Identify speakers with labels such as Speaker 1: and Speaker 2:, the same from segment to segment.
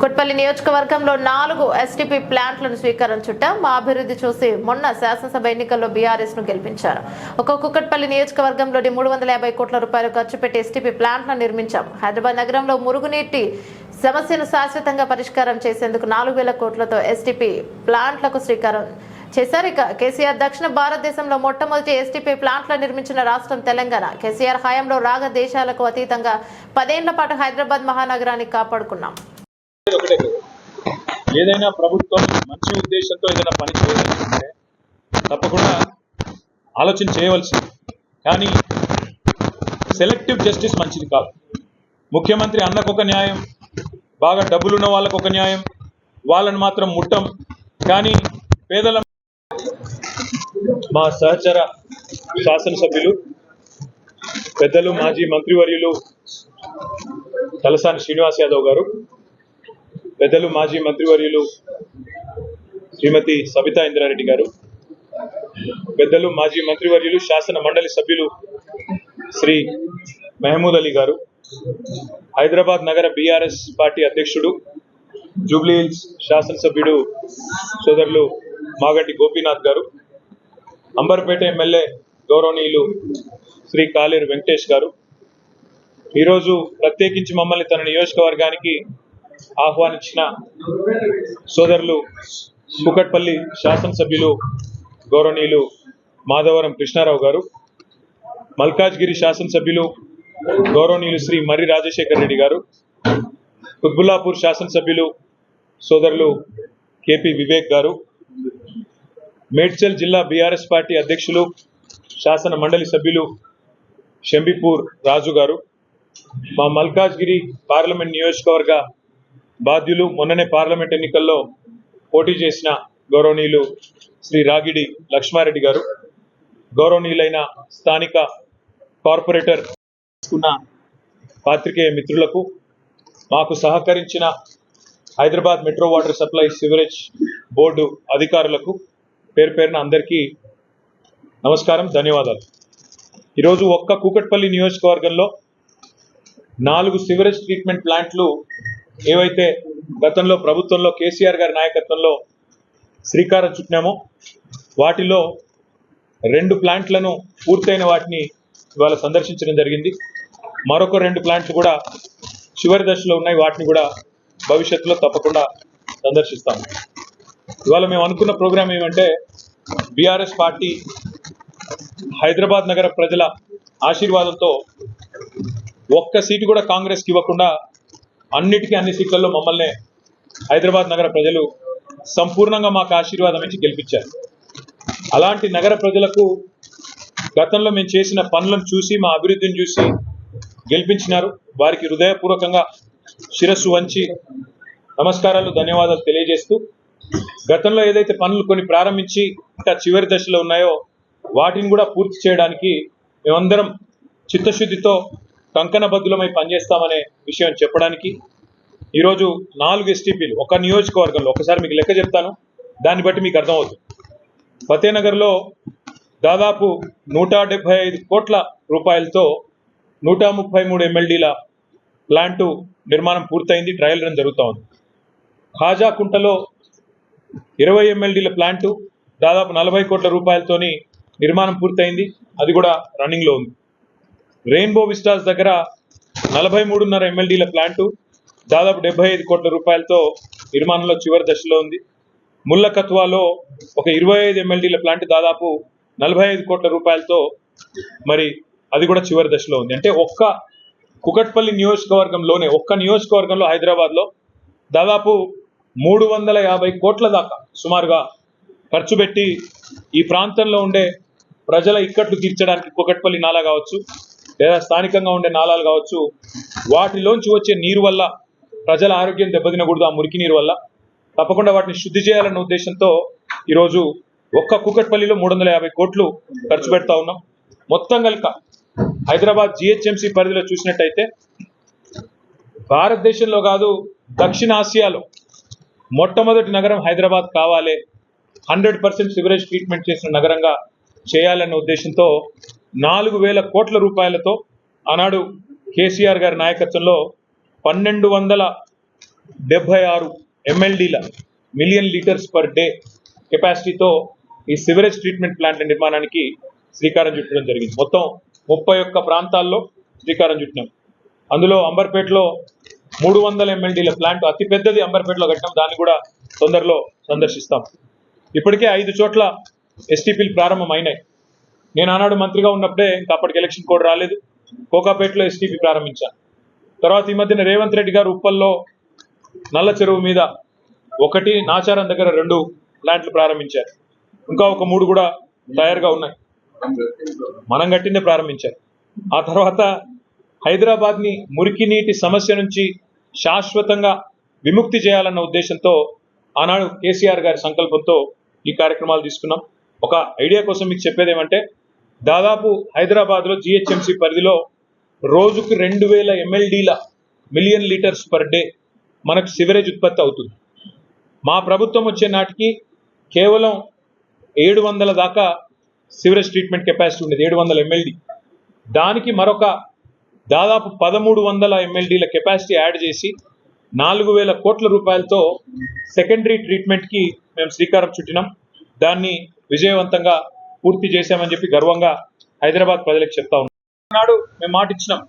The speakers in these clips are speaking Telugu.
Speaker 1: కుకట్పల్లి నియోజకవర్గంలో నాలుగు ఎస్టీపీ ప్లాంట్లను స్వీకారం చుట్ట మా అభివృద్ధి చూసి మొన్న శాసనసభ ఎన్నికల్లో బీఆర్ఎస్ను గెలిపించారు. ఒక కుకట్పల్లి నియోజకవర్గంలోని మూడు వందల యాభై కోట్ల రూపాయలు ఖర్చు పెట్టి ఎస్టీపీ ప్లాంట్లను నిర్మించాం. హైదరాబాద్ నగరంలో మురుగునీటి సమస్యను శాశ్వతంగా పరిష్కారం చేసేందుకు నాలుగు వేల కోట్లతో ఎస్టీపీ ప్లాంట్లకు శ్రీకారం చేశారు. ఇక కేసీఆర్ దక్షిణ భారతదేశంలో మొట్టమొదటి ఎస్టీపీ ప్లాంట్లు నిర్మించిన రాష్ట్రం తెలంగాణ. కేసీఆర్ హయాంలో రాగ దేశాలకు అతీతంగా పదేళ్ళ పాటు హైదరాబాద్ మహానగరాన్ని కాపాడుకున్నాం.
Speaker 2: ఒకటే ఏదైనా ప్రభుత్వం మంచి ఉద్దేశంతో ఏదైనా పని చేయాలంటే తప్పకుండా ఆలోచన చేయవలసింది. కానీ సెలెక్టివ్ జస్టిస్ మంచిది కాదు. ముఖ్యమంత్రి అన్నకు ఒక న్యాయం బాగా డబ్బులున్న వాళ్ళకు ఒక న్యాయం వాళ్ళని మాత్రం ముట్టం. కానీ పేదల మా సహచర శాసనసభ్యులు పెద్దలు మాజీ మంత్రివర్యులు తలసాని శ్రీనివాస్ యాదవ్ గారు పెద్దలు మాజీ మంత్రివర్యులు శ్రీమతి సబితా ఇంద్రారెడ్డి గారు పెద్దలు మాజీ మంత్రివర్యులు శాసన మండలి సభ్యులు శ్రీ మెహమూద్ అలీ గారు హైదరాబాద్ నగర బీఆర్ఎస్ పార్టీ అధ్యక్షుడు జూబ్లీ హిల్స్ శాసనసభ్యుడు సోదరులు మాగంటి గోపీనాథ్ గారు అంబర్పేట ఎమ్మెల్యే గౌరవనీయులు శ్రీ కాలేరు వెంకటేష్ గారు. ఈరోజు ప్రత్యేకించి మమ్మల్ని తన నియోజకవర్గానికి ఆహ్వానించిన సోదరులు కుకట్పల్లి శాసనసభ్యులు గౌరవనీయులు మాధవరం కృష్ణారావు గారు మల్కాజ్గిరి శాసనసభ్యులు గౌరవనీయులు శ్రీ మర్రి రాజశేఖర్ రెడ్డి గారు కుత్బుల్లాపూర్ శాసనసభ్యులు సోదరులు కేపీ వివేక్ గారు మేడ్చల్ జిల్లా బీఆర్ఎస్ పార్టీ అధ్యక్షులు శాసన మండలి సభ్యులు షంబిపూర్ రాజు గారు మా మల్కాజ్గిరి పార్లమెంట్ నియోజకవర్గ బాధ్యులు మొన్ననే పార్లమెంట్ ఎన్నికల్లో పోటీ చేసిన గౌరవనీయులు శ్రీ రాగిడి లక్ష్మారెడ్డి గారు గౌరవనీయులైన స్థానిక కార్పొరేటర్ తీసుకున్న పాత్రికేయ మిత్రులకు మాకు సహకరించిన Hyderabad metro water supply sewerage board అధికారులకు పేరు పేరున అందరికీ నమస్కారం ధన్యవాదాలు. ఈరోజు ఒక్క కూకట్పల్లి నియోజకవర్గంలో నాలుగు సివరేజ్ ట్రీట్మెంట్ ప్లాంట్లు ఏవైతే గతంలో ప్రభుత్వంలో కేసీఆర్ గారి నాయకత్వంలో శ్రీకారం చుట్టినామో వాటిలో రెండు ప్లాంట్లను పూర్తయిన వాటిని ఇవాళ సందర్శించడం జరిగింది. మరొక రెండు ప్లాంట్లు కూడా చివరి దశలో ఉన్నాయి. వాటిని కూడా భవిష్యత్తులో తప్పకుండా సందర్శిస్తాము ఇవాళ మేము అనుకున్న ప్రోగ్రాం ఏమంటే బీఆర్ఎస్ పార్టీ హైదరాబాద్ నగర ప్రజల ఆశీర్వాదంతో ఒక్క సీటు కూడా కాంగ్రెస్కి ఇవ్వకుండా అన్నిటికీ అన్ని సీట్లలో మమ్మల్ని హైదరాబాద్ నగర ప్రజలు సంపూర్ణంగా మాకు ఆశీర్వాదం ఇచ్చి గెలిపించారు. అలాంటి నగర ప్రజలకు గతంలో మేము చేసిన పనులను చూసి మా అభివృద్ధిని చూసి గెలిపించినారు. వారికి హృదయపూర్వకంగా శిరస్సు వంచి నమస్కారాలు ధన్యవాదాలు తెలియజేస్తూ గతంలో ఏదైతే పనులు కొన్ని ప్రారంభించి ఇంకా చివరి దశలో ఉన్నాయో వాటిని కూడా పూర్తి చేయడానికి మేమందరం చిత్తశుద్ధితో కంకణ బద్దులమై పనిచేస్తామనే విషయం చెప్పడానికి ఈరోజు నాలుగు ఎస్టీపీలు ఒక నియోజకవర్గంలో ఒకసారి మీకు లెక్క చెప్తాను దాన్ని బట్టి మీకు అర్థమవుతుంది. ఫతేనగర్లో దాదాపు నూట డెబ్బై ఐదు కోట్ల రూపాయలతో నూట ముప్పై మూడు ఎమ్మెల్డీల ప్లాంటు నిర్మాణం పూర్తయింది ట్రయల్ రన్ జరుగుతూ ఉంది. ఖాజాకుంటలో ఇరవై ఎమ్మెల్డీల ప్లాంటు దాదాపు నలభై కోట్ల రూపాయలతోని నిర్మాణం పూర్తయింది అది కూడా రన్నింగ్లో ఉంది. రెయిన్బో విస్టాస్ దగ్గర నలభై మూడున్నర ఎమ్మెల్డీల ప్లాంటు దాదాపు డెబ్బై ఐదు కోట్ల రూపాయలతో నిర్మాణంలో చివరి దశలో ఉంది. ముల్లకత్వాలో ఒక ఇరవై ఐదు ఎమ్మెల్డీల ప్లాంట్ దాదాపు నలభై ఐదు కోట్ల రూపాయలతో మరి అది కూడా చివరి దశలో ఉంది. అంటే ఒక్క కుకట్పల్లి నియోజకవర్గంలోనే ఒక్క నియోజకవర్గంలో హైదరాబాద్లో దాదాపు మూడు వందల యాభై కోట్ల దాకా సుమారుగా ఖర్చు పెట్టి ఈ ప్రాంతంలో ఉండే ప్రజల ఇక్కట్లు తీర్చడానికి కుకట్పల్లి నాలా కావచ్చు లేదా స్థానికంగా ఉండే నాళాలు కావచ్చు వాటిలోంచి వచ్చే నీరు వల్ల ప్రజల ఆరోగ్యం దెబ్బతినకూడదు ఆ మురికి నీరు వల్ల. తప్పకుండా వాటిని శుద్ధి చేయాలన్న ఉద్దేశంతో ఈరోజు ఒక్క కూకట్పల్లిలో మూడు వందల యాభై కోట్లు ఖర్చు పెడతా ఉన్నాం. మొత్తం కనుక హైదరాబాద్ జిహెచ్ఎంసీ పరిధిలో చూసినట్టయితే భారతదేశంలో కాదు దక్షిణ ఆసియాలో మొట్టమొదటి నగరం హైదరాబాద్ కావాలి. హండ్రెడ్ పర్సెంట్ సివరేజ్ ట్రీట్మెంట్ చేసిన నగరంగా చేయాలన్న ఉద్దేశంతో నాలుగు వేల కోట్ల రూపాయలతో ఆనాడు కేసీఆర్ గారి నాయకత్వంలో పన్నెండు వందల డెబ్బై ఆరు ఎంఎల్డీల మిలియన్ లీటర్స్ పర్ డే కెపాసిటీతో ఈ సివరేజ్ ట్రీట్మెంట్ ప్లాంట్ల నిర్మాణానికి శ్రీకారం చుట్టడం జరిగింది. మొత్తం ముప్పై ఒక్క ప్రాంతాల్లో శ్రీకారం చుట్టినాం. అందులో అంబర్పేటలో మూడు వందల ఎంఎల్డీల ప్లాంట్ అతిపెద్దది అంబర్పేటలో కట్టినాం. దాన్ని కూడా తొందరలో సందర్శిస్తాం. ఇప్పటికే ఐదు చోట్ల ఎస్టీపీలు ప్రారంభమైనాయి. నేను ఆనాడు మంత్రిగా ఉన్నప్పుడే ఇంకా అప్పటికి ఎలక్షన్ కోడ్ రాలేదు. కోకాపేటలో ఎస్టీపీ ప్రారంభించాను. తర్వాత ఈ మధ్యన రేవంత్ రెడ్డి గారు ఉప్పల్లో నల్ల చెరువు మీద ఒకటి నాచారం దగ్గర రెండు ప్లాంట్లు ప్రారంభించారు. ఇంకా ఒక మూడు కూడా తయారుగా ఉన్నాయి. మనం కట్టిందే ప్రారంభించారు. ఆ తర్వాత హైదరాబాద్ని మురికి నీటి సమస్య నుంచి శాశ్వతంగా విముక్తి చేయాలన్న ఉద్దేశంతో ఆనాడు కేసీఆర్ గారి సంకల్పంతో ఈ కార్యక్రమాలు తీసుకున్నాం. ఒక ఐడియా కోసం మీకు చెప్పేది ఏమంటే దాదాపు హైదరాబాద్లో జిహెచ్ఎంసి పరిధిలో రోజుకు రెండు వేల ఎంఎల్డీల మిలియన్ లీటర్స్ పర్ డే మనకు సివరేజ్ ఉత్పత్తి అవుతుంది. మా ప్రభుత్వం వచ్చే నాటికి కేవలం ఏడు వందల దాకా సివరేజ్ ట్రీట్మెంట్ కెపాసిటీ ఉండేది ఏడు వందల ఎంఎల్డీ దానికి మరొక దాదాపు పదమూడు వందల ఎంఎల్డీల కెపాసిటీ యాడ్ చేసి నాలుగు వేల కోట్ల రూపాయలతో సెకండరీ ట్రీట్మెంట్కి మేము శ్రీకారం చుట్టినాం. దాన్ని విజయవంతంగా పూర్తి చేశామని చెప్పి గర్వంగా హైదరాబాద్ ప్రజలకు చెప్తా ఉన్నాం. నాడు మేము మాట ఇచ్చినాం.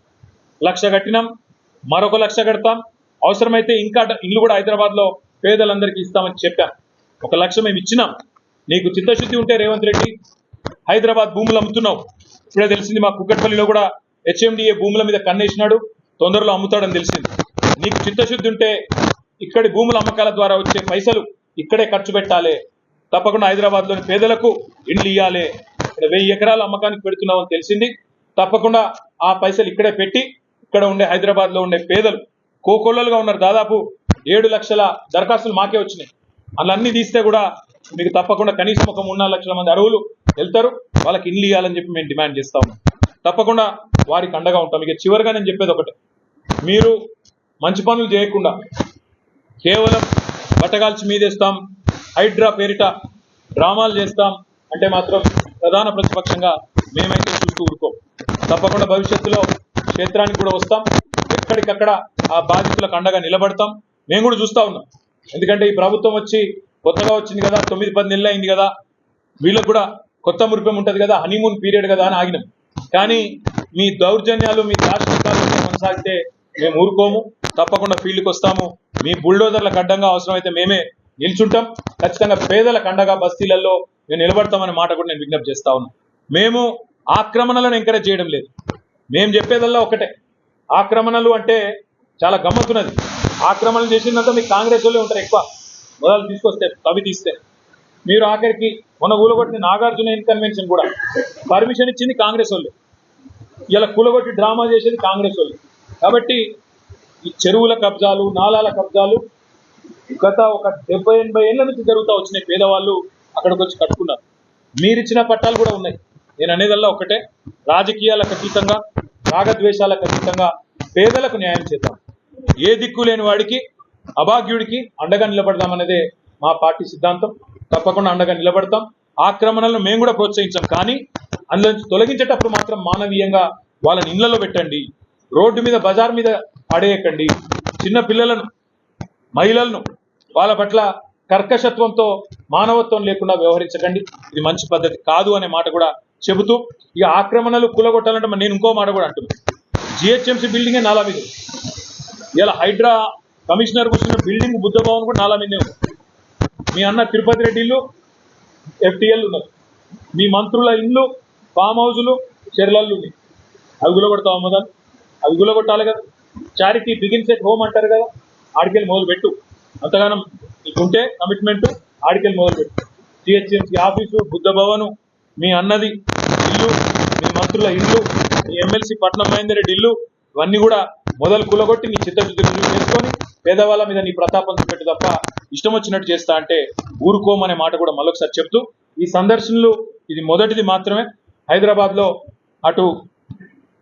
Speaker 2: లక్ష కట్టినాం. మరొక లక్ష కడతాం. అవసరమైతే ఇంకా ఇల్లు కూడా హైదరాబాద్లో పేదలందరికీ ఇస్తామని చెప్పాం. ఒక లక్ష మేము ఇచ్చినాం. నీకు చిత్తశుద్ధి ఉంటే రేవంత్ రెడ్డి హైదరాబాద్ భూములు అమ్ముతున్నావు. ఇప్పుడే తెలిసింది మా కుక్కట్పల్లిలో కూడా హెచ్ఎండిఏ భూముల మీద కన్నేసినాడు. తొందరలో అమ్ముతాడని తెలిసింది. నీకు చిత్తశుద్ధి ఉంటే ఇక్కడి భూముల అమ్మకాల ద్వారా వచ్చే పైసలు ఇక్కడే ఖర్చు పెట్టాలి. తప్పకుండా హైదరాబాద్లోని పేదలకు ఇండ్లు ఇవ్వాలి ఇక్కడ వెయ్యి ఎకరాల అమ్మకానికి పెడుతున్నామని తెలిసింది. తప్పకుండా ఆ పైసలు ఇక్కడే పెట్టి ఇక్కడ ఉండే హైదరాబాద్లో ఉండే పేదలు కోకొల్లలుగా ఉన్నారు దాదాపు ఏడు లక్షల దరఖాస్తులు మాకే వచ్చినాయి. అలా తీస్తే కూడా మీకు తప్పకుండా కనీసం ఒక మూడు లక్షల మంది అరువులు వెళ్తారు. వాళ్ళకి ఇల్లు ఇవ్వాలని చెప్పి మేము డిమాండ్ చేస్తా ఉన్నాం. తప్పకుండా వారికి అండగా ఉంటాం. ఇక చివరిగా నేను చెప్పేది ఒకటే. మీరు మంచి పనులు చేయకుండా కేవలం బట్టగాల్చి మీదేస్తాం. హైడ్రా పేరిట డ్రామాలు చేస్తాం అంటే మాత్రం ప్రధాన ప్రతిపక్షంగా మేమైతే చూస్తూ ఊరుకోం. తప్పకుండా భవిష్యత్తులో క్షేత్రానికి కూడా వస్తాం. ఎక్కడికక్కడ ఆ బాధితులకు అండగా నిలబడతాం. మేము కూడా చూస్తా ఉన్నాం. ఎందుకంటే ఈ ప్రభుత్వం వచ్చి కొత్తగా వచ్చింది కదా తొమ్మిది పది నెలలు అయింది కదా. వీళ్ళకు కూడా కొత్త మురిపం ఉంటుంది కదా హనీమూన్ పీరియడ్ కదా అని ఆగినాం. కానీ మీ దౌర్జన్యాలు మీ దాష్టికాలు కొనసాగితే మేము ఊరుకోము. తప్పకుండా ఫీల్డ్కి వస్తాము. మీ బుల్డోజర్లకు అడ్డంగా అవసరమైతే మేమే నిల్చుంటాం. ఖచ్చితంగా పేదల కండగా బస్తీలలో మేము నిలబడతామనే మాట కూడా నేను విజ్ఞప్తి చేస్తా ఉన్నా. మేము ఆక్రమణలను ఎంకరేజ్ చేయడం లేదు. మేము చెప్పేదల్లా ఒకటే ఆక్రమణలు అంటే చాలా గమ్మత్తున్నది. ఆక్రమణలు చేసిందంతా మీకు కాంగ్రెస్ వాళ్ళే ఉంటారు ఎక్కువ. మొదలు తీసుకొస్తే కవి తీస్తే. మీరు ఆఖరికి మొన్న కూలగొట్టిన నాగార్జున కన్వెన్షన్ కూడా పర్మిషన్ ఇచ్చింది కాంగ్రెస్ వాళ్ళు. ఇలా కూలగొట్టి డ్రామా చేసేది కాంగ్రెస్ వాళ్ళు. కాబట్టి ఈ చెరువుల కబ్జాలు నాలాల కబ్జాలు గత ఒక డెబ్బై ఎనభై ఏళ్ళ నుంచి జరుగుతూ వచ్చినాయి పేదవాళ్ళు అక్కడికి వచ్చి కట్టుకున్నారు. మీరిచ్చిన పట్టాలు కూడా ఉన్నాయి. నేను అనేదల్లా ఒకటే రాజకీయాలకు అతీతంగా రాగద్వేషాలకు అతీతంగా పేదలకు న్యాయం చేద్దాం. ఏ దిక్కు లేని వాడికి అభాగ్యుడికి అండగా నిలబడదామనేదే మా పార్టీ సిద్ధాంతం. తప్పకుండా అండగా నిలబడతాం. ఆక్రమణలను మేము కూడా ప్రోత్సహించాం. కానీ అందులో తొలగించేటప్పుడు మాత్రం మానవీయంగా వాళ్ళని ఇళ్ళలో పెట్టండి. రోడ్డు మీద బజార్ మీద పడేయకండి. చిన్న పిల్లలను మహిళలను వాళ్ళ పట్ల కర్కశత్వంతో మానవత్వం లేకుండా వ్యవహరించకండి. ఇది మంచి పద్ధతి కాదు అనే మాట కూడా చెబుతూ ఇక ఆక్రమణలు కూలగొట్టాలంటే నేను ఇంకో మాట కూడా అంటున్నాను జిహెచ్ఎంసీ బిల్డింగే నాలా మీద ఇలా హైడ్రా కమిషనర్ కూర్చున్న బిల్డింగ్ బుద్ధ భవన్ కూడా నాలా మీదే ఉంది. మీ అన్న తిరుపతి రెడ్డి ఎఫ్టీఎల్ ఉన్నారు మీ మంత్రుల ఇల్లు ఫామ్ హౌజులు చెర్లళ్ళు ఉన్నాయి. అవి గులగొడతావు అమ్మదాన్ని అవి గులగొట్టాలి కదా. చారిటీ బిగిన్స్ ఎట్ హోమ్ అంటారు కదా. ఆడికెళ్ళి మొదలు పెట్టు అంతగానం నీకుంటే కమిట్మెంట్ ఆడికెళ్ళి మొదలు పెట్టు జిహెచ్ఎంసీ ఆఫీసు బుద్ధ భవను మీ అన్నది ఇల్లు మీ మంత్రుల ఇల్లు మీ ఎమ్మెల్సీ పట్నం మహేందర్ రెడ్డి ఇల్లు ఇవన్నీ కూడా మొదలు కులగొట్టి నీ చిత్తశుద్ధి చేసుకొని పేదవాళ్ళ మీద నీ ప్రతాపం చూపెట్టు తప్ప ఇష్టం వచ్చినట్టు చేస్తా అంటే ఊరుకోమనే మాట కూడా మళ్ళొకసారి చెప్తూ ఈ సందర్శనలు ఇది మొదటిది మాత్రమే. హైదరాబాద్లో అటు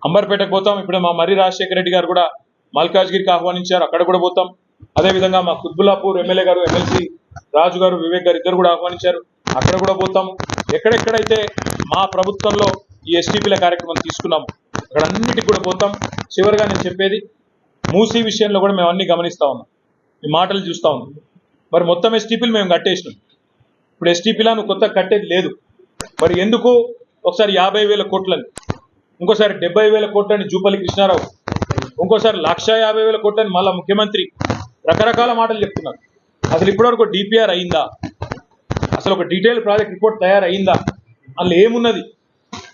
Speaker 2: అంబర్పేటకు పోతాం. ఇప్పుడు మా మర్రి రాజశేఖర రెడ్డి గారు కూడా మల్కాజ్గిరికి ఆహ్వానించారు. అక్కడ కూడా పోతాం. అదే విధంగా మా కుత్బుల్లాపూర్ ఎమ్మెల్యే గారు ఎమ్మెల్సీ రాజు గారు వివేక్ గారు ఇద్దరు కూడా ఆహ్వానించారు. అక్కడ కూడా పోతాం. ఎక్కడెక్కడైతే మా ప్రభుత్వంలో ఈ ఎస్టీపీల కార్యక్రమం తీసుకున్నాం అక్కడ అన్నిటికి కూడా పోతాం. చివరిగా నేను చెప్పేది మూసీ విషయంలో కూడా మేము అన్ని గమనిస్తా ఉన్నాం. ఈ మాటలు చూస్తూ ఉన్నాం. మరి మొత్తం ఎస్టీపీలు మేము కట్టేసినాం. ఇప్పుడు ఎస్టీపీలా నువ్వు కొత్త కట్టేది లేదు. మరి ఎందుకు ఒకసారి యాభై వేల కోట్లని ఇంకోసారి డెబ్బై వేల కోట్లని జూపల్లి కృష్ణారావు ఇంకోసారి లక్ష యాభై వేల కోట్లని మళ్ళా ముఖ్యమంత్రి రకరకాల మాటలు చెప్తున్నారు. అసలు ఇప్పటివరకు డిపిఆర్ అయిందా? అసలు ఒక డీటెయిల్ ప్రాజెక్ట్ రిపోర్ట్ తయారయిందా అందులో ఏమున్నది?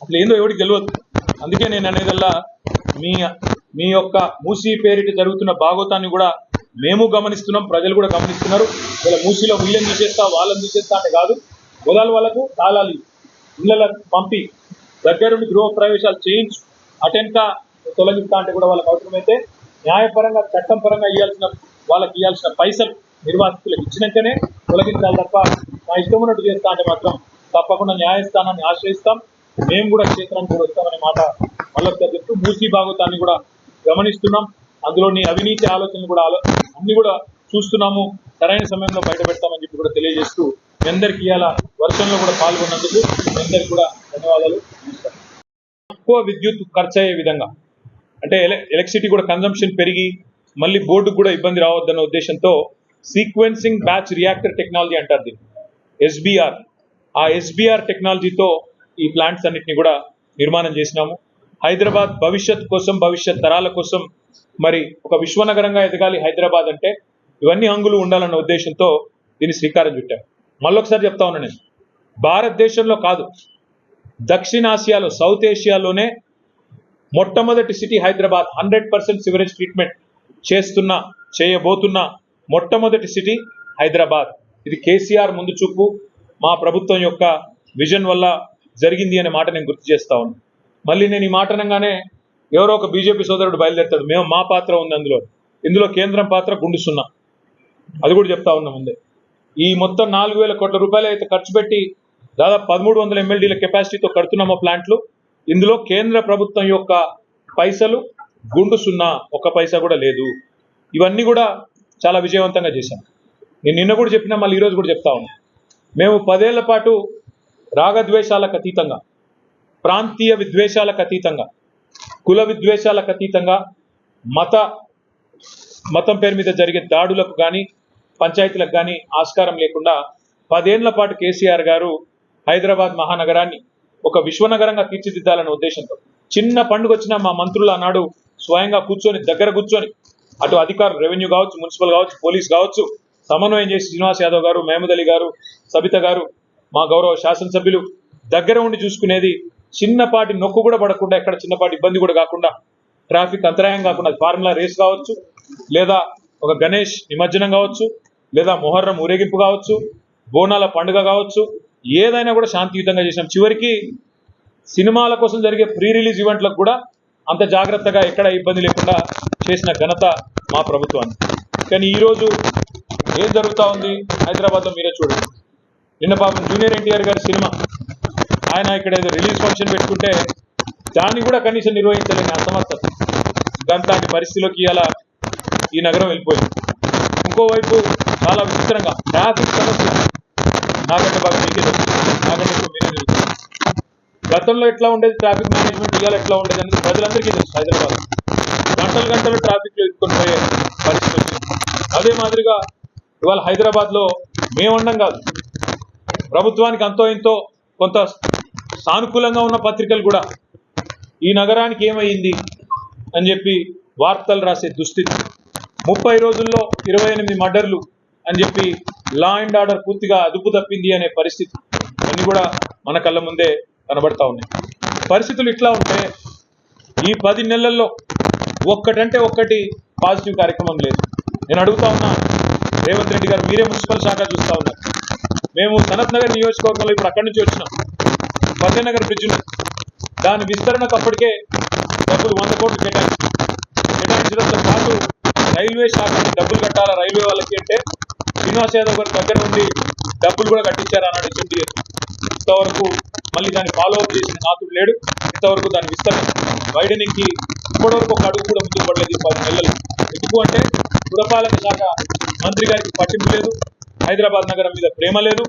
Speaker 2: అసలు ఏందో ఎవరికి తెలియదు అందుకే నేను అనేదల్లా మీ మీ యొక్క మూసీ పేరిట జరుగుతున్న భాగోతాన్ని కూడా మేము గమనిస్తున్నాం ప్రజలు కూడా గమనిస్తున్నారు. ఇలా మూసీలో వీళ్ళని తీసేస్తా వాళ్ళని తీసేస్తా అంటే కాదు గోదాల వాళ్ళకు తాళాలి ఇళ్ళ పంపి. దగ్గరుండి గృహ ప్రవేశాలు చేయించు. అటెంక తొలగిస్తా అంటే కూడా వాళ్ళకి అవసరమైతే న్యాయపరంగా చట్టం పరంగా ఇవ్వాల్సిన వాళ్ళకి ఇవ్వాల్సిన పైసలు నిర్వాసితులకు ఇచ్చినాకనే తొలగించాలి తప్ప మా ఇష్టం ఉన్నట్టు చేస్తా అంటే మాత్రం తప్పకుండా న్యాయస్థానాన్ని ఆశ్రయిస్తాం. మేము కూడా క్షేత్రానికి కూడా వస్తామనే మాట మళ్ళొకసారి చెప్తూ మూసీ భాగవతాన్ని కూడా గమనిస్తున్నాం. అందులోని అవినీతి ఆలోచనలు కూడా అన్ని కూడా చూస్తున్నాము. సరైన సమయంలో బయట పెడతామని చెప్పి కూడా తెలియజేస్తూ మీ అందరికీ ఇవాళ వర్షంలో కూడా పాల్గొన్నందుకు మీ అందరికీ కూడా ధన్యవాదాలు. తక్కువ విద్యుత్ ఖర్చు అయ్యే విధంగా అంటే ఎలక్ట్రిసిటీ కూడా కన్జంప్షన్ పెరిగి మళ్ళీ బోర్డుకు కూడా ఇబ్బంది రావద్దన్న ఉద్దేశంతో సీక్వెన్సింగ్ బ్యాచ్ రియాక్టర్ టెక్నాలజీ అంటారు దీన్ని. ఎస్బిఆర్ ఆ ఎస్బీఆర్ టెక్నాలజీతో ఈ ప్లాంట్స్ అన్నిటిని కూడా నిర్మాణం చేసినాము. హైదరాబాద్ భవిష్యత్ కోసం భవిష్యత్ తరాల కోసం మరి ఒక విశ్వనగరంగా ఎదగాలి హైదరాబాద్ అంటే ఇవన్నీ హంగులు ఉండాలన్న ఉద్దేశంతో దీన్ని శ్రీకారం చుట్టాం. మళ్ళొకసారి చెప్తా ఉన్నా నేను. భారతదేశంలో కాదు. దక్షిణాసియాలో సౌత్ ఏషియాలోనే మొట్టమొదటి city Hyderabad. Hundred percent sewerage treatment చేస్తున్న చేయబోతున్న మొట్టమొదటి సిటీ హైదరాబాద్. ఇది కేసీఆర్ ముందు చూపు మా ప్రభుత్వం యొక్క విజన్ వల్ల జరిగింది అనే మాట నేను గుర్తు చేస్తా ఉన్నాను మళ్ళీ నేను ఈ మాట అనగానే ఎవరో ఒక బీజేపీ సోదరుడు బయలుదేరుతాడు. మేము మా పాత్ర ఉంది అందులో. ఇందులో కేంద్రం పాత్ర గుండు సున్నా. అది కూడా చెప్తా ఉన్నా ముందే. ఈ మొత్తం నాలుగు వేల కోట్ల రూపాయలు అయితే ఖర్చు పెట్టి దాదాపు పదమూడు వందల ఎమ్మెల్డీల కెపాసిటీతో కడుతున్నామో ప్లాంట్లు. ఇందులో కేంద్ర ప్రభుత్వం యొక్క పైసలు గుండు సున్నా ఒక పైసా కూడా లేదు. ఇవన్నీ కూడా చాలా విజయవంతంగా చేశాం. నేను నిన్న కూడా చెప్పినా మళ్ళీ ఈరోజు కూడా చెప్తా ఉన్నా. మేము పదేళ్ళ పాటు రాగద్వేషాలకు అతీతంగా ప్రాంతీయ విద్వేషాలకు అతీతంగా కుల విద్వేషాలకు అతీతంగా మత మతం పేరు మీద జరిగే దాడులకు కానీ పంచాయతీలకు కానీ ఆస్కారం లేకుండా పదేళ్ళ పాటు కేసీఆర్ గారు హైదరాబాద్ మహానగరాన్ని ఒక విశ్వనగరంగా తీర్చిదిద్దాలనే ఉద్దేశంతో చిన్న పండుగ వచ్చిన మా మంత్రులు ఆనాడు స్వయంగా కూర్చొని దగ్గర కూర్చొని అటు అధికారులు రెవెన్యూ కావచ్చు మున్సిపల్ కావచ్చు పోలీస్ కావచ్చు సమన్వయం చేసి శ్రీనివాస్ యాదవ్ గారు మహమూద్ అలీ గారు సబిత గారు మా గౌరవ శాసనసభ్యులు దగ్గర ఉండి చూసుకునేది చిన్నపాటి నొక్కు కూడా పడకుండా ఎక్కడ చిన్నపాటి ఇబ్బంది కూడా కాకుండా ట్రాఫిక్ అంతరాయం కాకుండా ఫార్ములా రేస్ కావచ్చు లేదా ఒక గణేష్ నిమజ్జనం కావచ్చు లేదా మొహర్రం ఊరేగింపు కావచ్చు బోనాల పండుగ కావచ్చు ఏదైనా కూడా శాంతియుతంగా చేసినాం. చివరికి సినిమాల కోసం జరిగే ప్రీ రిలీజ్ ఈవెంట్లకు కూడా అంత జాగ్రత్తగా ఎక్కడ ఇబ్బంది లేకుండా చేసిన ఘనత మా ప్రభుత్వాన్ని. కానీ ఈరోజు ఏం జరుగుతూ ఉంది? హైదరాబాద్లో మీరే చూడండి. నిన్న పాపం జూనియర్ ఎన్టీఆర్ గారి సినిమా. ఆయన ఇక్కడ ఏదో రిలీజ్ ఫంక్షన్ పెట్టుకుంటే దాన్ని కూడా కనీసం నిర్వహించలేని అసమర్థత. దాంట్లాంటి పరిస్థితిలోకి ఇలా ఈ నగరం వెళ్ళిపోయింది. ఇంకోవైపు చాలా విచిత్రంగా ట్రాఫిక్ సమస్య. నాకంటే బాగా మీకే నాకంటే మీరే తెలుసు గతంలో ఎట్లా ఉండేది? ట్రాఫిక్ మేనేజ్మెంట్ ఇవాళ ఎట్లా ఉండేది అనేది ప్రజలందరికీ తెలుసు హైదరాబాద్ గంటలు గంటలు ట్రాఫిక్లో ఇరుక్కొని పోయే పరిస్థితి అదే మాదిరిగా ఇవాళ హైదరాబాద్లో మేముండం కాదు. ప్రభుత్వానికి అంతో ఇంతో కొంత సానుకూలంగా ఉన్న పత్రికలు కూడా ఈ నగరానికి ఏమైంది అని చెప్పి వార్తలు రాసే దుస్థితి. ముప్పై రోజుల్లో ఇరవై ఎనిమిది మర్డర్లు అని చెప్పి లా అండ్ ఆర్డర్ పూర్తిగా అదుపు తప్పింది అనే పరిస్థితి. అన్ని కూడా మన కళ్ళ ముందే కనబడతా ఉన్నాయి. పరిస్థితులు ఇట్లా ఉంటే ఈ పది నెలల్లో ఒక్కటంటే ఒక్కటి పాజిటివ్ కార్యక్రమం లేదు. నేను అడుగుతా ఉన్నా రేవంత్ రెడ్డి గారు మీరే మున్సిపల్ శాఖ చూస్తా ఉన్నారు. మేము సనత్ నగర్ నియోజకవర్గంలో ఇప్పుడు అక్కడి నుంచి వచ్చినాం. ఫతేనగర్ బ్రిడ్జ్ దాని విస్తరణకు అప్పటికే డబ్బులు వంద కోట్లు కేటాయించారు. కేటాయించడంతో పాటు రైల్వే శాఖకి డబ్బులు కట్టాలా రైల్వే వాళ్ళకి అంటే శ్రీనివాస్ యాదవ్ గారి దగ్గర నుండి డబ్బులు కూడా కట్టించారు అన్నాడు ఎస్ఎండి ఇంతవరకు మళ్ళీ దాన్ని ఫాలో అప్ చేసిన నాతుడు లేడు. ఇంతవరకు దాని విస్తరణ వైడనింగ్కి ఇప్పటివరకు ఒక అడుగు కూడా ముందుకు పడలేదు పది నెలలు. ఎందుకు అంటే పురపాలక శాఖ మంత్రి గారికి పట్టింపు లేదు. హైదరాబాద్ నగరం మీద ప్రేమ లేదు.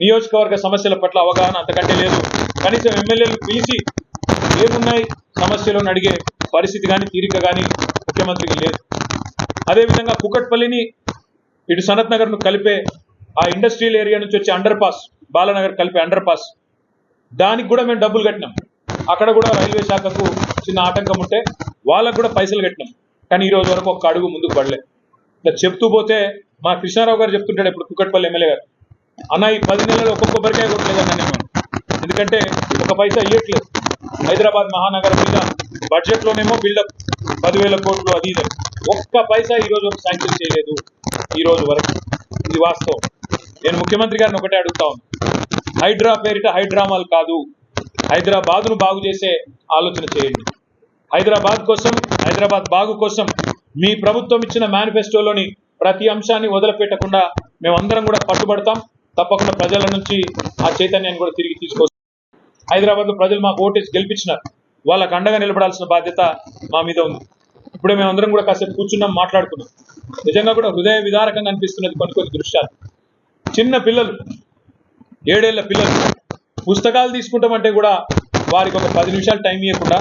Speaker 2: నియోజకవర్గ సమస్యల పట్ల అవగాహన అంతకంటే లేదు. కనీసం ఎమ్మెల్యేలు పిలిచి ఏమున్నాయి? సమస్యలు అడిగే పరిస్థితి కానీ తీరిక కానీ ముఖ్యమంత్రికి లేదు. అదేవిధంగా కుకట్పల్లిని ఇటు సనత్ నగర్ను కలిపే ఆ ఇండస్ట్రియల్ ఏరియా నుంచి వచ్చే అండర్ పాస్ బాలనగర్ కలిపే అండర్ పాస్ దానికి కూడా మేము డబ్బులు కట్టినాం. అక్కడ కూడా రైల్వే శాఖకు చిన్న ఆటంకం ఉంటే వాళ్ళకు కూడా పైసలు కట్టినాం. కానీ ఈ రోజు వరకు ఒక అడుగు ముందుకు పడలే. ఇట్లా చెప్తూ పోతే మా కృష్ణారావు గారు చెప్తుంటాడు ఇప్పుడు కుక్కట్పల్లి ఎమ్మెల్యే గారు అన్న ఈ పది నెలలు ఒక్కొక్క కొబ్బరికాయ కొట్టలేదన్న నేను. ఎందుకంటే ఒక పైసా ఇవ్వట్లేదు హైదరాబాద్ మహానగరం మీద బడ్జెట్లోనేమో బిల్డప్ పదివేల కోట్లు అది ఇది. ఒక్క పైసా ఈ రోజు వరకు శాంక్షన్ చేయలేదు. ఈ రోజు వరకు. ఇది వాస్తవం. నేను ముఖ్యమంత్రి గారిని ఒకటే అడుగుతా ఉన్నాను హైడ్రా పేరిట హైడ్రామాలు కాదు. హైదరాబాద్ను బాగు చేసే ఆలోచన చేయండి. హైదరాబాద్ కోసం హైదరాబాద్ బాగు కోసం మీ ప్రభుత్వం ఇచ్చిన మేనిఫెస్టోలోని ప్రతి అంశాన్ని వదిలిపెట్టకుండా మేమందరం కూడా పట్టుబడతాం. తప్పకుండా ప్రజల నుంచి ఆ చైతన్యాన్ని కూడా తిరిగి తీసుకొస్తాం. హైదరాబాద్లో ప్రజలు మాకు ఓటేసి గెలిపించినారు. వాళ్ళకు అండగా నిలబడాల్సిన బాధ్యత మా మీద ఉంది. ఇప్పుడే మేమందరం కూడా కాసేపు కూర్చున్నాం మాట్లాడుకున్నాం. నిజంగా కూడా హృదయ విదారకంగా అనిపిస్తున్నది కొన్ని కొన్ని దృశ్యాలు. చిన్న పిల్లలు ఏడేళ్ళ పిల్లలు పుస్తకాలు తీసుకుంటామంటే కూడా వారికి ఒక పది నిమిషాలు టైం ఇవ్వకుండా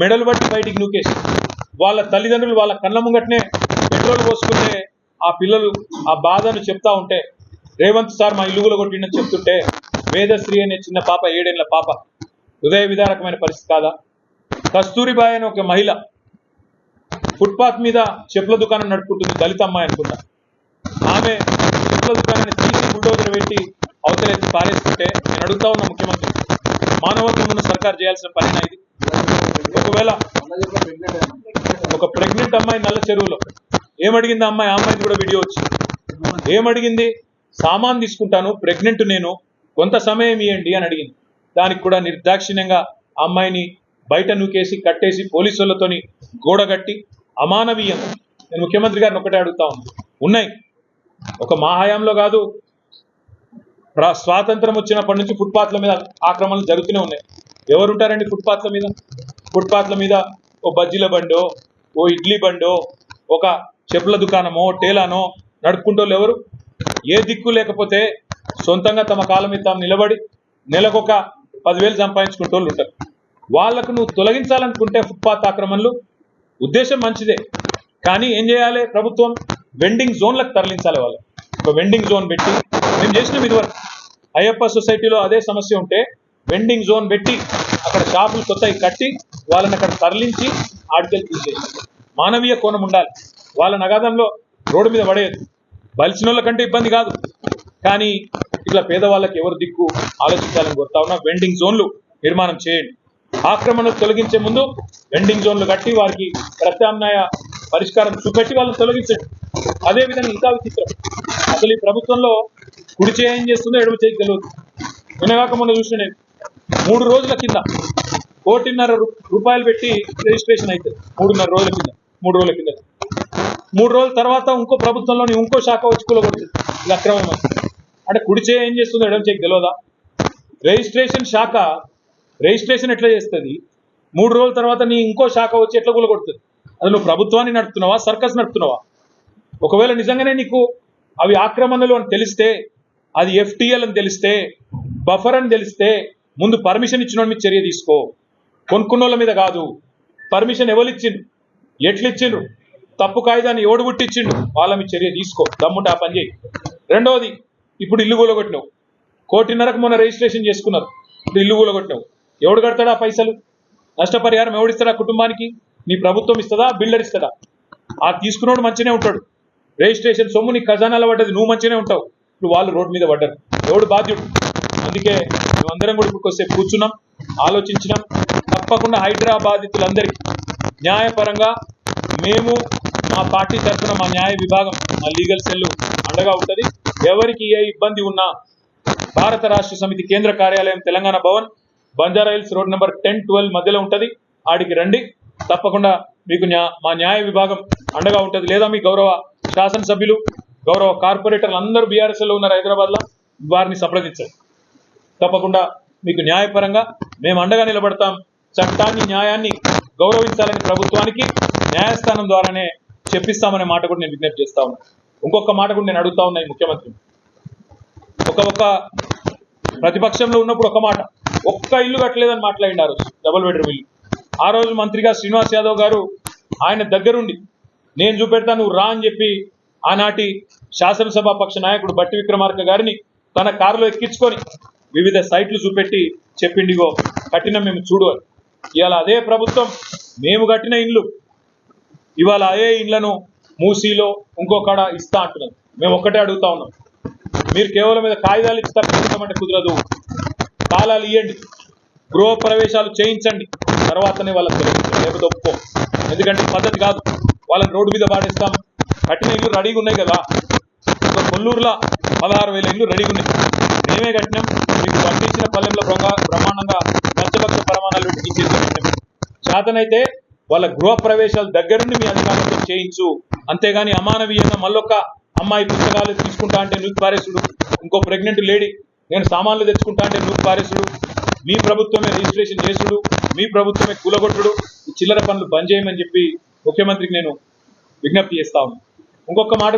Speaker 2: మెడలు బట్టి బయటికి నూకేసి వాళ్ళ తల్లిదండ్రులు వాళ్ళ కళ్ళ ముంగట్నే పెట్రోల్ పోసుకుంటే ఆ పిల్లలు ఆ బాధను చెప్తా ఉంటే రేవంత్ సార్ మా ఇల్లుగులో కొట్టిండని చెప్తుంటే వేదశ్రీ అనే చిన్న పాప ఏడేళ్ళ పాప హృదయ విదారకమైన పరిస్థితి కాదా? కస్తూరిబాయ్ అనే ఒక మహిళ ఫుట్పాత్ మీద చెప్పుల దుకాణం నడుపుకుంటుంది దళిత అమ్మాయి అనుకుంటా. ఆమె చెప్పుల దుకాణాన్ని తీసి బుల్డోజర్ పెట్టి అవతలేసి పారేస్తుంటే నేను అడుగుతా ఉన్న ముఖ్యమంత్రి మానవత్వం సర్కార్ చేయాల్సిన పనినా ఇది. ఒకవేళ ఒక ప్రెగ్నెంట్ అమ్మాయి నల్ల చెరువులో ఏమడిగింది అమ్మాయి? ఆ అమ్మాయిది కూడా వీడియో వచ్చింది ఏమడిగింది? సామాన్ తీసుకుంటాను ప్రెగ్నెంట్ నేను కొంత సమయం ఇవ్వండి అని అడిగింది. దానికి కూడా నిర్దాక్షిణ్యంగా ఆ అమ్మాయిని బయట నూకేసి కట్టేసి పోలీసులతోని గోడగట్టి అమానవీయం. నేను ముఖ్యమంత్రి గారిని ఒకటే అడుగుతా ఉంది ఉన్నాయి. ఒక మాహయాంలో కాదు రా స్వాతంత్రం వచ్చినప్పటి నుంచి ఫుట్పాత్ల మీద ఆక్రమణలు జరుగుతూనే ఉన్నాయి. ఎవరుంటారండి ఫుట్పాత్ల మీద? ఫుట్పాత్ల మీద ఓ బజ్జీల బండో ఓ ఇడ్లీ బండో ఒక చెప్పుల దుకాణమో టేలానో నడుపుకుంటోళ్ళు ఎవరు? ఏ దిక్కు లేకపోతే సొంతంగా తమ కాలం మీద తాము నిలబడి నెలకొక పదివేలు సంపాదించుకుంటోళ్ళు ఉంటారు. వాళ్ళకు నువ్వు తొలగించాలనుకుంటే ఫుట్పాత్ ఆక్రమణలు ఉద్దేశం మంచిదే. కానీ ఏం చేయాలి ప్రభుత్వం? వెండింగ్ జోన్లకు తరలించాలి వాళ్ళు ఒక వెండింగ్ జోన్ పెట్టి మేము చేసినాం ఇదివరకు అయ్యప్ప సొసైటీలో అదే సమస్య ఉంటే వెండింగ్ జోన్ పెట్టి అక్కడ షాపులు కొత్తవి కట్టి వాళ్ళని అక్కడ తరలించి ఆడికెళ్ళి తీసేసి మానవీయ కోణం ఉండాలి. వాళ్ళ నగాదంలో రోడ్డు మీద పడేయదు బలిసిన వాళ్ళ కంటే ఇబ్బంది కాదు. కానీ ఇట్లా పేదవాళ్ళకి ఎవరు దిక్కు? ఆలోచించాలని కోరుతా ఉన్నా వెండింగ్ జోన్లు నిర్మాణం చేయండి. ఆక్రమణ తొలగించే ముందు వెండింగ్ జోన్లు కట్టి వారికి ప్రత్యామ్నాయ పరిష్కారం చూపెట్టి వాళ్ళని తొలగించండి. అదే విధంగా ఇంకా విచిత్రం. అసలు ఈ ప్రభుత్వంలో కుడి చేయి ఏం చేస్తుందో ఎడమ చేయి తెలియదు వినగాక మొన్న చూసిన నేను. మూడు రోజుల కింద కోటిన్నర రూపాయలు పెట్టి రిజిస్ట్రేషన్ అవుతుంది మూడున్నర రోజుల కింద మూడు రోజుల కింద. మూడు రోజుల తర్వాత ఇంకో ప్రభుత్వంలోని ఇంకో శాఖ వచ్చి కూలగొడుతుంది. ఇది అక్రమం అంటే కుడి చేయి ఏం చేస్తుందో ఎడమ చేయి తెలియదా రిజిస్ట్రేషన్ శాఖ రిజిస్ట్రేషన్ ఎట్లా చేస్తుంది? మూడు రోజుల తర్వాత నీ ఇంకో శాఖ వచ్చి ఎట్లా కూలగొడుతుంది అది నువ్వు ప్రభుత్వాన్ని నడుపుతున్నావా సర్కస్ నడుపుతున్నావా? ఒకవేళ నిజంగానే నీకు అవి ఆక్రమణలు అని తెలిస్తే అది ఎఫ్టిఎల్ అని తెలిస్తే బఫర్ అని తెలిస్తే ముందు పర్మిషన్ ఇచ్చిన వాడి మీద చర్య తీసుకో. కొనుక్కున్నోళ్ళ మీద కాదు. పర్మిషన్ ఎవరు ఎట్లిచ్చిండ్రు ఎట్లు ఇచ్చిండ్రు తప్పు కాయిదాన్ని ఎవడు పుట్టించిండు వాళ్ళ మీద చర్య తీసుకో. దమ్ముంటే ఆ పని చేయి. రెండవది ఇప్పుడు ఇల్లు కూలగొట్టినావు కోటిన్నరకు మొన్న రిజిస్ట్రేషన్ చేసుకున్నారు. ఇప్పుడు ఇల్లు కూలగొట్టినావు ఎవడు కడతాడా పైసలు? నష్టపరిహారం ఎవడిస్తాడా కుటుంబానికి? నీ ప్రభుత్వం ఇస్తుందా బిల్డర్ ఇస్తుందా? ఆ తీసుకున్నోడు మంచినే ఉంటాడు. రిజిస్ట్రేషన్ సొమ్ము నీ ఖజానాలో పడ్డది నువ్వు మంచిగానే ఉంటావు. ఇప్పుడు వాళ్ళు రోడ్డు మీద పడ్డారు. ఎవడు బాధ్యుడు? అందుకే మేమందరం కూడా ఇప్పటికొస్తే కూర్చున్నాం ఆలోచించినాం. తప్పకుండా హైదరాబాదితులందరికీ న్యాయపరంగా మేము మా పార్టీ తరఫున మా న్యాయ విభాగం మా లీగల్ సెల్ అండగా ఉంటుంది. ఎవరికి ఏ ఇబ్బంది ఉన్నా భారత రాష్ట్ర సమితి కేంద్ర కార్యాలయం Telangana Bhavan Banjara Hills road number ten twelve మధ్యలో ఉంటుంది. ఆడికి రండి. తప్పకుండా మీకు మా న్యాయ విభాగం అండగా ఉంటుంది. లేదా మీ గౌరవ శాసనసభ్యులు గౌరవ కార్పొరేటర్లు అందరూ బీఆర్ఎస్ ఉన్నారు హైదరాబాద్లో వారిని సంప్రదించండి తప్పకుండా మీకు న్యాయపరంగా మేము అండగా నిలబడతాం. చట్టాన్ని న్యాయాన్ని గౌరవించాలని ప్రభుత్వానికి న్యాయస్థానం ద్వారానే చెప్పిస్తామనే మాట కూడా నేను విజ్ఞప్తి చేస్తా ఉన్నాను ఇంకొక మాట కూడా నేను అడుగుతా ఉన్నాయి ముఖ్యమంత్రి ఒక ఒక ప్రతిపక్షంలో ఉన్నప్పుడు ఒక మాట. ఒక్క ఇల్లు కట్టలేదని మాట్లాడింది ఆ రోజు డబుల్ బెడ్రూమ్ ఇల్లు. ఆ రోజు మంత్రిగా శ్రీనివాస్ యాదవ్ గారు ఆయన దగ్గరుండి నేను చూపెడతా నువ్వు రా అని చెప్పి ఆనాటి శాసనసభ పక్ష నాయకుడు బట్టి విక్రమార్క గారిని తన కారులో ఎక్కించుకొని వివిధ సైట్లు చూపెట్టి చెప్పిండిగో కట్టిన మేము చూడు అని. ఇవాళ అదే ప్రభుత్వం మేము కట్టిన ఇండ్లు ఇవాళ అదే ఇండ్లను మూసీలో ఇంకో కాడ ఇస్తా అంటున్నాం మేము ఒక్కటే అడుగుతా ఉన్నాం. మీరు కేవలం మీద కాగితాలు ఇచ్చి తప్పించమంటే కుదరదు. తాళాలు ఇవ్వండి గృహ ప్రవేశాలు చేయించండి. తర్వాతనే వాళ్ళకి తెలియదు లేకపోతే ఒప్పుకో ఎందుకంటే పద్ధతి కాదు. వాళ్ళని రోడ్డు మీద పాడేస్తాం కట్టిన ఇల్లు రెడీగా ఉన్నాయి కదా. కొల్లూరులో పదహారు వేల ఇల్లు రెడీగా ఉన్నాయి. మేమే కట్టినాం. మీకు పంపించిన పల్లెంలో బ్రహ్మాండంగా పంచభక్త ప్రమాణాలు పెట్టి చేసి చేతనైతే వాళ్ళ గృహ ప్రవేశాలు దగ్గరుండి మీ అధికారులతో చేయించు. అంతేగాని అమానవీయంగా మళ్ళొక్క అమ్మాయి పుస్తకాలు తీసుకుంటా అంటే నూతి పారేసుడు. ఇంకో ప్రెగ్నెంట్ లేడీ నేను సామాన్లు తెచ్చుకుంటా అంటే నూతి పారేసుడు మీ ప్రభుత్వమే రిజిస్ట్రేషన్ చేసుడు మీ ప్రభుత్వమే కూలగొట్టుడు చిల్లర పనులు బంద్ చేయమని చెప్పి ముఖ్యమంత్రికి నేను విజ్ఞప్తి చేస్తా ఉన్నాను ఇంకొక మాట